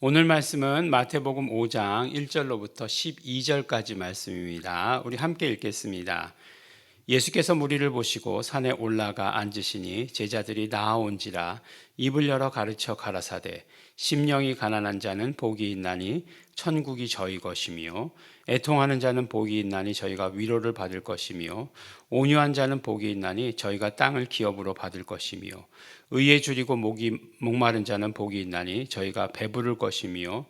오늘 말씀은 마태복음 5장 1절로부터 12절까지 말씀입니다. 우리 함께 읽겠습니다. 예수께서 무리를 보시고 산에 올라가 앉으시니 제자들이 나아온지라 입을 열어 가르쳐 가라사대 심령이 가난한 자는 복이 있나니 천국이 저희 것이며 애통하는 자는 복이 있나니 저희가 위로를 받을 것이며 온유한 자는 복이 있나니 저희가 땅을 기업으로 받을 것이며 의에 줄이고 목이 목마른 자는 복이 있나니 저희가 배부를 것이며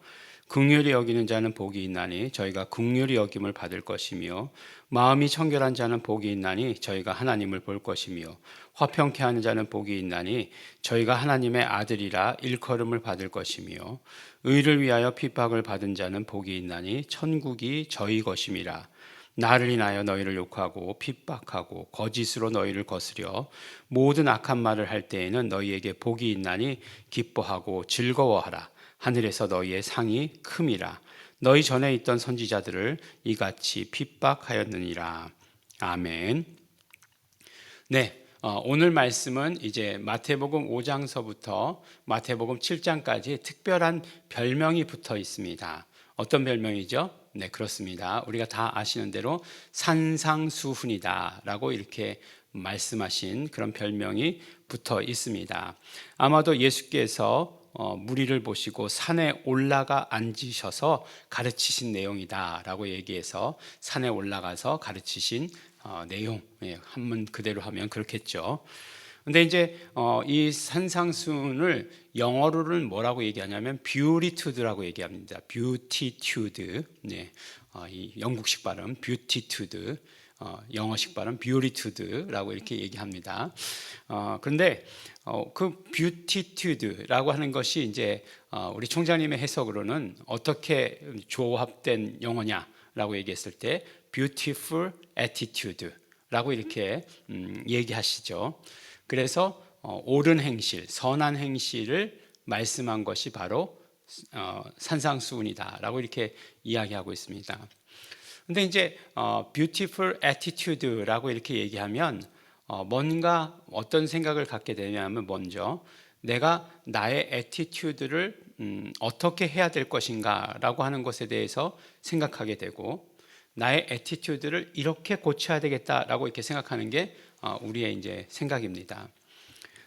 긍휼히 여기는 자는 복이 있나니 저희가 긍휼히 여김을 받을 것이며 마음이 청결한 자는 복이 있나니 저희가 하나님을 볼 것이며 화평케 하는 자는 복이 있나니 저희가 하나님의 아들이라 일컬음을 받을 것이며 의를 위하여 핍박을 받은 자는 복이 있나니 천국이 저희 것임이라. 나를 인하여 너희를 욕하고 핍박하고 거짓으로 너희를 거스려 모든 악한 말을 할 때에는 너희에게 복이 있나니 기뻐하고 즐거워하라 하늘에서 너희의 상이 큼이라 너희 전에 있던 선지자들을 이같이 핍박하였느니라 아멘. 네. 어, 오늘 말씀은 이제 마태복음 5장서부터 마태복음 7장까지 특별한 별명이 붙어 있습니다. 어떤 별명이죠? 네, 그렇습니다. 우리가 다 아시는 대로 산상수훈이다라고 이렇게 말씀하신 그런 별명이 붙어 있습니다. 아마도 예수께서 어, 무리를 보시고 산에 올라가 앉으셔서 가르치신 내용이다라고 얘기해서 산에 올라가서 가르치신 어, 내용 예, 한문 그대로 하면 그렇겠죠. 근데 이제 어, 이 산상순을 영어로는 뭐라고 얘기하냐면 beautitude라고 얘기합니다. beautitude. 네. 어, 이 영국식 발음 beautitude. 어, 영어식 발음 beautitude라고 이렇게 얘기합니다. 어, 그런데 어, 그 beautitude라고 하는 것이 이제 어, 우리 총장님의 해석으로는 어떻게 조합된 영어냐라고 얘기했을 때 beautiful attitude라고 이렇게 음, 얘기하시죠. 그래서 어, 옳은 행실, 선한 행실을 말씀한 것이 바로 어, 산상수훈이다라고 이렇게 이야기하고 있습니다. 근데 이제 어, beautiful attitude라고 이렇게 얘기하면 어, 뭔가 어떤 생각을 갖게 되냐면 먼저 내가 나의 attitude를 음, 어떻게 해야 될 것인가라고 하는 것에 대해서 생각하게 되고 나의 attitude를 이렇게 고쳐야 되겠다라고 이렇게 생각하는 게 어, 우리의 이제 생각입니다.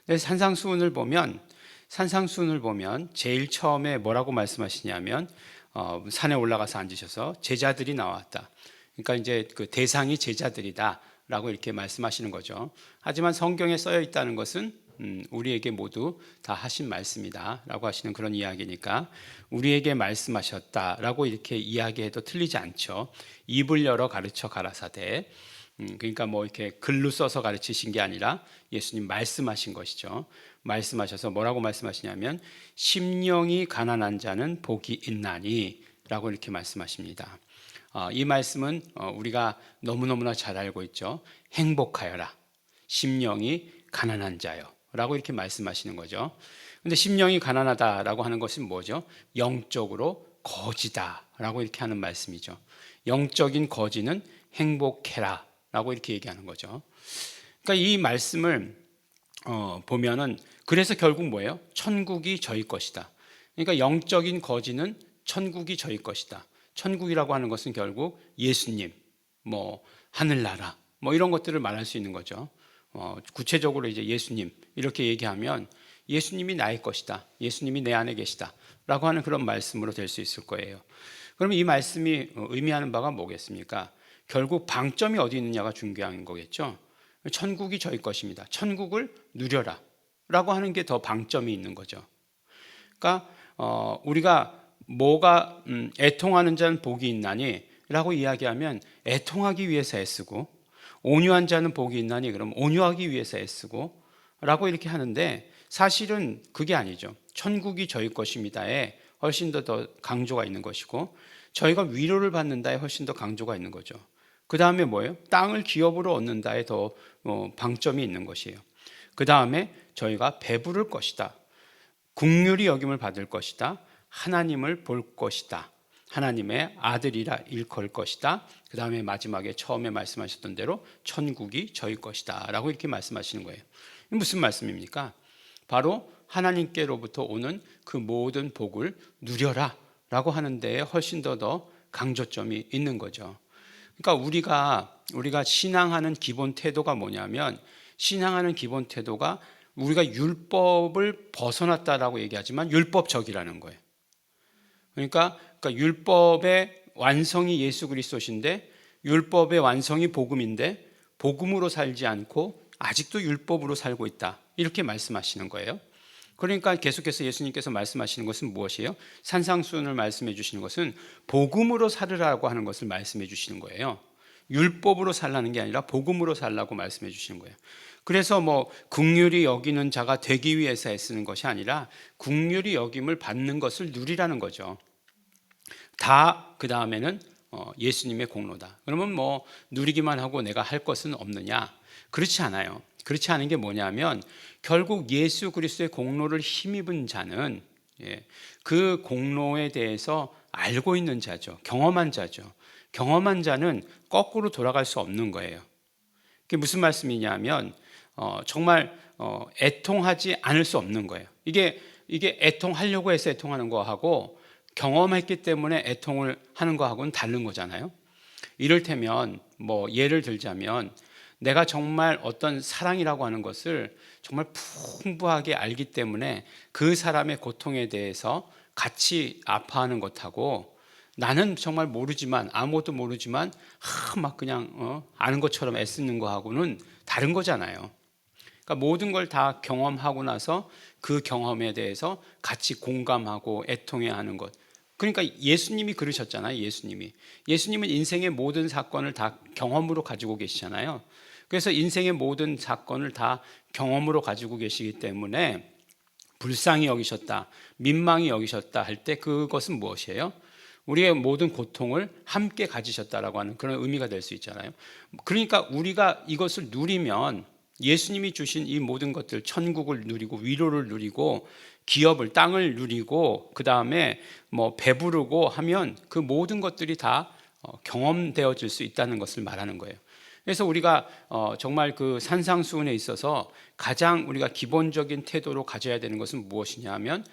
근데 산상수훈을 보면 산상수훈을 보면 제일 처음에 뭐라고 말씀하시냐면 어, 산에 올라가서 앉으셔서 제자들이 나왔다. 그러니까 이제 그 대상이 제자들이다라고 이렇게 말씀하시는 거죠. 하지만 성경에 써여 있다는 것은 음, 우리에게 모두 다 하신 말씀이다라고 하시는 그런 이야기니까 우리에게 말씀하셨다라고 이렇게 이야기해도 틀리지 않죠. 입을 열어 가르쳐 가라사대. 음, 그러니까 뭐 이렇게 글로 써서 가르치신 게 아니라 예수님 말씀하신 것이죠. 말씀하셔서 뭐라고 말씀하시냐면 심령이 가난한 자는 복이 있나니라고 이렇게 말씀하십니다. 어, 이 말씀은 어, 우리가 너무너무나 잘 알고 있죠. 행복하여라. 심령이 가난한 자요라고 이렇게 말씀하시는 거죠. 근데 심령이 가난하다라고 하는 것은 뭐죠? 영적으로 거지다라고 이렇게 하는 말씀이죠. 영적인 거지는 행복해라 라고 이렇게 얘기하는 거죠. 그러니까 이 말씀을 어, 보면은 그래서 결국 뭐예요? 천국이 저희 것이다. 그러니까 영적인 거지는 천국이 저희 것이다. 천국이라고 하는 것은 결국 예수님, 뭐 하늘나라, 뭐 이런 것들을 말할 수 있는 거죠. 어, 구체적으로 이제 예수님 이렇게 얘기하면 예수님이 나의 것이다. 예수님이 내 안에 계시다 라고 하는 그런 말씀으로 될 수 있을 거예요. 그러면 이 말씀이 의미하는 바가 뭐겠습니까? 결국 방점이 어디 있느냐가 중요한 거겠죠. 천국이 저희 것입니다. 천국을 누려라. 라고 하는 게 더 방점이 있는 거죠. 그러니까, 어, 우리가 뭐가, 음, 애통하는 자는 복이 있나니? 라고 이야기하면 애통하기 위해서 애쓰고, 온유한 자는 복이 있나니? 그럼 온유하기 위해서 애쓰고, 라고 이렇게 하는데, 사실은 그게 아니죠. 천국이 저희 것입니다에 훨씬 더, 더 강조가 있는 것이고, 저희가 위로를 받는다에 훨씬 더 강조가 있는 거죠. 그 다음에 뭐예요? 땅을 기업으로 얻는다에 더 어, 방점이 있는 것이에요. 그 다음에 저희가 배부를 것이다. 국률이 여김을 받을 것이다. 하나님을 볼 것이다. 하나님의 아들이라 일컬 것이다. 그 다음에 마지막에 처음에 말씀하셨던 대로 천국이 저희 것이다. 라고 이렇게 말씀하시는 거예요. 무슨 말씀입니까? 바로 하나님께로부터 오는 그 모든 복을 누려라 라고 하는 데에 훨씬 더 더 강조점이 있는 거죠. 그러니까 우리가 우리가 신앙하는 기본 태도가 뭐냐면 신앙하는 기본 태도가 우리가 율법을 벗어났다라고 얘기하지만 율법적이라는 거예요. 그러니까, 그러니까 율법의 완성이 예수 그리스도신데 율법의 완성이 복음인데 복음으로 살지 않고 아직도 율법으로 살고 있다. 이렇게 말씀하시는 거예요. 그러니까 계속해서 예수님께서 말씀하시는 것은 무엇이에요? 산상수훈을 말씀해 주시는 것은 복음으로 살으라고 하는 것을 말씀해 주시는 거예요. 율법으로 살라는 게 아니라 복음으로 살라고 말씀해 주시는 거예요. 그래서 뭐 국률이 여기는 자가 되기 위해서 애쓰는 것이 아니라 국률이 여김을 받는 것을 누리라는 거죠. 다 그 다음에는 어, 예수님의 공로다. 그러면 뭐 누리기만 하고 내가 할 것은 없느냐? 그렇지 않아요. 그렇지 않은 게 뭐냐면 결국 예수 그리스도의 공로를 힘입은 자는 예, 그 공로에 대해서 알고 있는 자죠. 경험한 자죠. 경험한 자는 거꾸로 돌아갈 수 없는 거예요. 그게 무슨 말씀이냐면 어, 정말 어, 애통하지 않을 수 없는 거예요. 이게 이게 애통하려고 해서 애통하는 거하고 경험했기 때문에 애통을 하는 거하고는 다른 거잖아요. 이를테면 뭐 예를 들자면 내가 정말 어떤 사랑이라고 하는 것을 정말 풍부하게 알기 때문에 그 사람의 고통에 대해서 같이 아파하는 것하고 나는 정말 모르지만 아무것도 모르지만 하, 막 그냥 어, 아는 것처럼 애쓰는 거하고는 다른 거잖아요. 그러니까 모든 걸 다 경험하고 나서 그 경험에 대해서 같이 공감하고 애통해야 하는 것. 그러니까 예수님이 그러셨잖아요. 예수님이. 예수님은 인생의 모든 사건을 다 경험으로 가지고 계시잖아요. 그래서 인생의 모든 사건을 다 경험으로 가지고 계시기 때문에 불쌍히 여기셨다, 민망히 여기셨다 할 때 그것은 무엇이에요? 우리의 모든 고통을 함께 가지셨다라고 하는 그런 의미가 될 수 있잖아요. 그러니까 우리가 이것을 누리면 예수님이 주신 이 모든 것들, 천국을 누리고 위로를 누리고 기업을 땅을 누리고 그 다음에 뭐 배부르고 하면 그 모든 것들이 다 어, 경험되어질 수 있다는 것을 말하는 거예요. 그래서 우리가 어, 정말 그 산상수훈에 있어서 가장 우리가 기본적인 태도로 가져야 되는 것은 무엇이냐면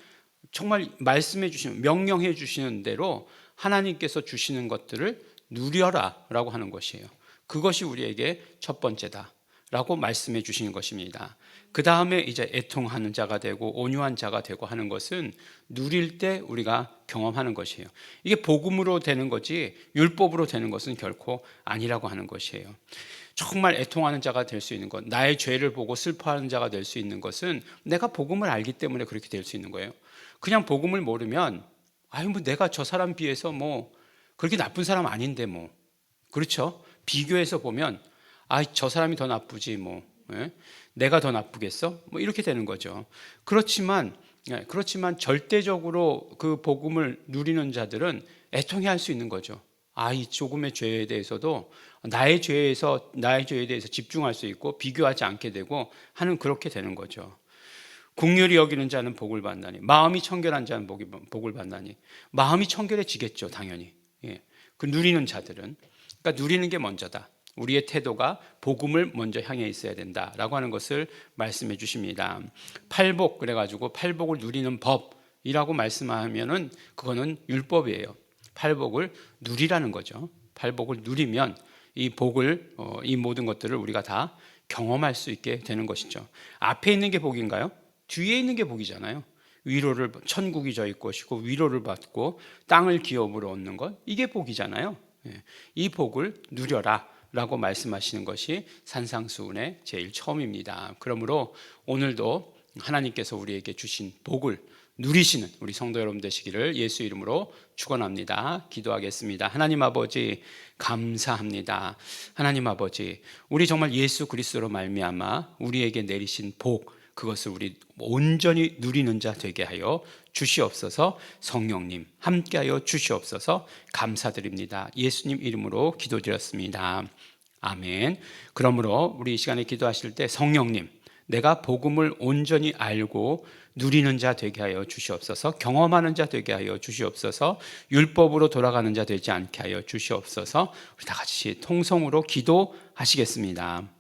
정말 말씀해 주시는 명령해 주시는 대로 하나님께서 주시는 것들을 누려라라고 하는 것이에요. 그것이 우리에게 첫 번째다. 라고 말씀해 주시는 것입니다. 그 다음에 이제 애통하는 자가 되고 온유한 자가 되고 하는 것은 누릴 때 우리가 경험하는 것이에요. 이게 복음으로 되는 거지 율법으로 되는 것은 결코 아니라고 하는 것이에요. 정말 애통하는 자가 될 수 있는 것, 나의 죄를 보고 슬퍼하는 자가 될 수 있는 것은 내가 복음을 알기 때문에 그렇게 될 수 있는 거예요. 그냥 복음을 모르면 아유 뭐 내가 저 사람 비해서 뭐 그렇게 나쁜 사람 아닌데 뭐 그렇죠? 비교해서 보면 아, 저 사람이 더 나쁘지 뭐. 예? 내가 더 나쁘겠어? 뭐 이렇게 되는 거죠. 그렇지만 예, 그렇지만 절대적으로 그 복음을 누리는 자들은 애통해 할 수 있는 거죠. 아, 이 조금의 죄에 대해서도 나의 죄에서 나의 죄에 대해서 집중할 수 있고 비교하지 않게 되고 하는 그렇게 되는 거죠. 국률이 여기는 자는 복을 받나니 마음이 청결한 자는 복이, 복을 받나니 마음이 청결해지겠죠, 당연히. 예. 그 누리는 자들은 그러니까 누리는 게 먼저다. 우리의 태도가 복음을 먼저 향해 있어야 된다라고 하는 것을 말씀해 주십니다. 팔복 그래가지고 팔복을 누리는 법이라고 말씀하면은 그거는 율법이에요. 팔복을 누리라는 거죠. 팔복을 누리면 이 복을 어, 이 모든 것들을 우리가 다 경험할 수 있게 되는 것이죠. 앞에 있는 게 복인가요? 뒤에 있는 게 복이잖아요. 위로를 천국이 저희 것이고 위로를 받고 땅을 기업으로 얻는 것 이게 복이잖아요. 예. 이 복을 누려라. 라고 말씀하시는 것이 산상수훈의 제일 처음입니다. 그러므로 오늘도 하나님께서 우리에게 주신 복을 누리시는 우리 성도 여러분 되시기를 예수 이름으로 축원합니다. 기도하겠습니다. 하나님 아버지 감사합니다. 하나님 아버지 우리 정말 예수 그리스도로 말미암아 우리에게 내리신 복 그것을 우리 온전히 누리는 자 되게 하여 주시옵소서 성령님 함께하여 주시옵소서 감사드립니다. 예수님 이름으로 기도드렸습니다. 아멘. 그러므로 우리 이 시간에 기도하실 때 성령님 내가 복음을 온전히 알고 누리는 자 되게 하여 주시옵소서 경험하는 자 되게 하여 주시옵소서 율법으로 돌아가는 자 되지 않게 하여 주시옵소서 우리 다 같이 통성으로 기도하시겠습니다.